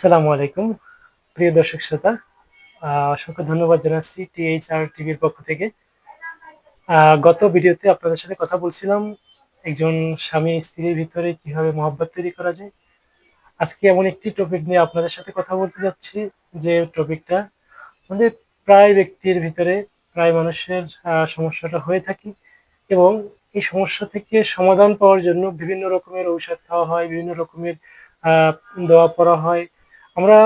আসসালামু আলাইকুম, প্রিয় দর্শক শ্রোতা। অসংখ্য ধন্যবাদ জানাচ্ছি টিএইচআর টিভির পক্ষ থেকে। গত ভিডিওতে আপনাদের সাথে কথা বলছিলাম, একজন স্বামী স্ত্রীর ভিতরে কীভাবে মহব্বত তৈরি করা যায়। আজকে এমন একটি টপিক নিয়ে আপনাদের সাথে কথা বলতে যাচ্ছি, যে টপিকটা আমাদের প্রায় ব্যক্তির ভিতরে, প্রায় মানুষের সমস্যাটা হয়ে থাকে এবং এই সমস্যা থেকে সমাধান পাওয়ার জন্য বিভিন্ন রকমের ঔষধ খাওয়া হয়, বিভিন্ন রকমের দোয়া পড়া হয় আমরা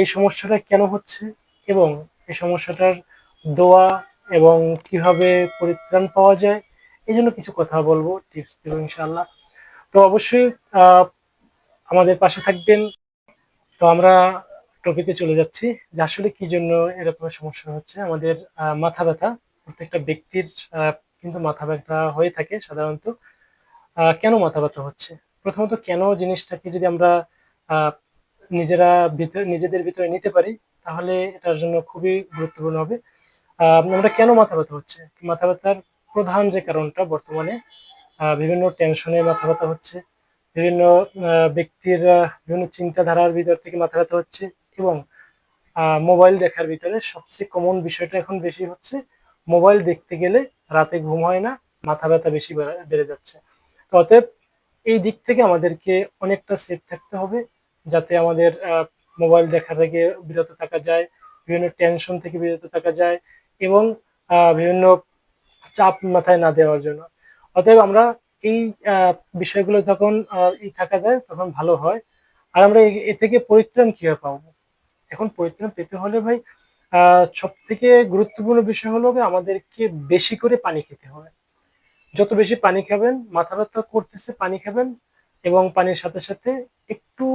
এই সমস্যাটা কেন হচ্ছে এবং এই সমস্যাটার দোয়া এবং কীভাবে পরিত্রাণ পাওয়া যায়, এই জন্য কিছু কথা বলব টিপস দেবো ইনশাল্লাহ তো অবশ্যই আমাদের পাশে থাকবেন। তো আমরা টপিকে চলে যাচ্ছি যে আসলে কি জন্য এরকম সমস্যা হচ্ছে। আমাদের মাথা ব্যথা, প্রত্যেকটা ব্যক্তির কিন্তু মাথা ব্যথা হয়ে থাকে সাধারণত। কেন মাথা ব্যথা হচ্ছে? প্রথমত কেন জিনিসটাকে যদি আমরা নিজেরা ভিতরে, নিজেদের ভিতরে নিতে পারি, তাহলে এটার জন্য খুবই গুরুত্বপূর্ণ হবে। আমরা কেন মাথা ব্যথা হচ্ছে? মাথা ব্যথার প্রধান যে কারণটা বর্তমানে বিভিন্ন টেনশনে মাথা ব্যথা হচ্ছে, বিভিন্ন ব্যক্তির বিভিন্ন চিন্তাধারার ভিতর থেকে মাথা ব্যথা হচ্ছে এবং মোবাইল দেখার ভিতরে সবচেয়ে কমন বিষয়টা এখন বেশি হচ্ছে, মোবাইল দেখতে গেলে রাতে ঘুম হয় না মাথা ব্যথা বেশি বেড়ে যাচ্ছে। অতএব এই দিক থেকে আমাদেরকে অনেকটা সেফ থাকতে হবে যাতে আমাদের মোবাইল দেখা থেকে বিরত থাকা যায়, বিভিন্ন টেনশন থেকে বিরত থাকা যায় এবং বিভিন্ন চাপ মাথায় না দেওয়ার জন্য। অতএব আমরা এই বিষয়গুলো যখন ই থাকা যায় তখন ভালো হয়। আর আমরা এ থেকে পরিত্রাণ কীভাবে পাবো? এখন পরিত্রাণ পেতে হলে ভাই সব থেকে গুরুত্বপূর্ণ বিষয় হলো আমাদেরকে বেশি করে পানি খেতে হবে। যত বেশি পানি খাবেন মাথা ব্যথা করতেছে, পানি খাবেন এবং পানির সাথে সাথে একটু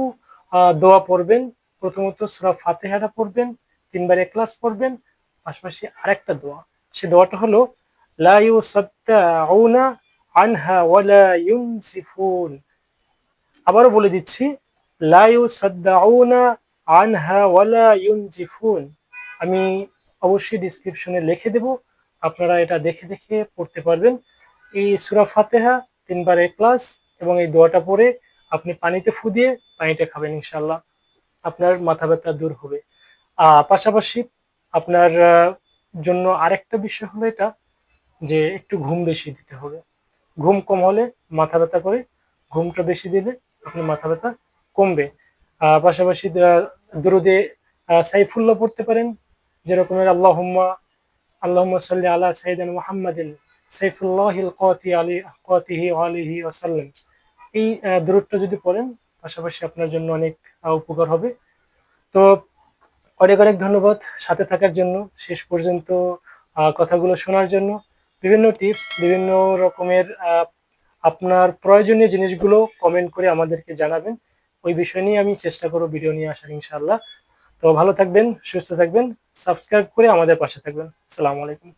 দোয়া পড়বেন। প্রথমত সুরা ফাতেহাটা পড়বেন, তিনবার একলাস পড়বেন, পাশাপাশি আরেকটা দোয়া। সে দোয়াটা হলো, লা ইউসাদ্দাউনা আনহা ওয়ালা ইউনসিফুন। আবারও বলে দিচ্ছি, লা ইউসাদ্দাউনা আনহা ওয়ালা ইউনজিফুন আমি অবশ্যই ডিসক্রিপশনে লিখে দেব, আপনারা এটা দেখে দেখে পড়তে পারবেন। এই সুরা ফাতেহা তিনবার ক্লাস এবং এই দোয়াটা পড়ে আপনি পানিতে ফু দিয়ে পানিটা খাবেন ইনশাল্লাহ আপনার মাথা ব্যথা দূর হবে। পাশাপাশি আপনার জন্য আরেকটা বিষয় হলো এটা যে একটু ঘুম বেশি দিতে হবে। ঘুম কম হলে মাথা ব্যথা করে, ঘুমটা বেশি দিলে আপনার মাথা ব্যথা কমবে। পাশাপাশি দরুদে সাইফুল্লাহ পড়তে পারেন যেরকমের আল্লাহুম্মা আল্লাহুম্মা সাল্লি আলা সাইয়্যিদিনা মুহাম্মাদিন সাইফুল্লাহিল কাতি আলি, কাতিহি আলিহি ওয়াসাল্লাম এই দূরত্ব যদি পড়েন, পাশাপাশি আপনার জন্য অনেক উপকার হবে। তো অনেক অনেক ধন্যবাদ সাথে থাকার জন্য, শেষ পর্যন্ত কথাগুলো শোনার জন্য। বিভিন্ন টিপস, বিভিন্ন রকমের আপনার প্রয়োজনীয় জিনিসগুলো কমেন্ট করে আমাদেরকে জানাবেন। ওই বিষয় নিয়ে আমি চেষ্টা করব ভিডিও নিয়ে আসার, ইনশাআল্লাহ। তো ভালো থাকবেন, সুস্থ থাকবেন সাবস্ক্রাইব করে আমাদের পাশে থাকবেন। আসসালামু আলাইকুম।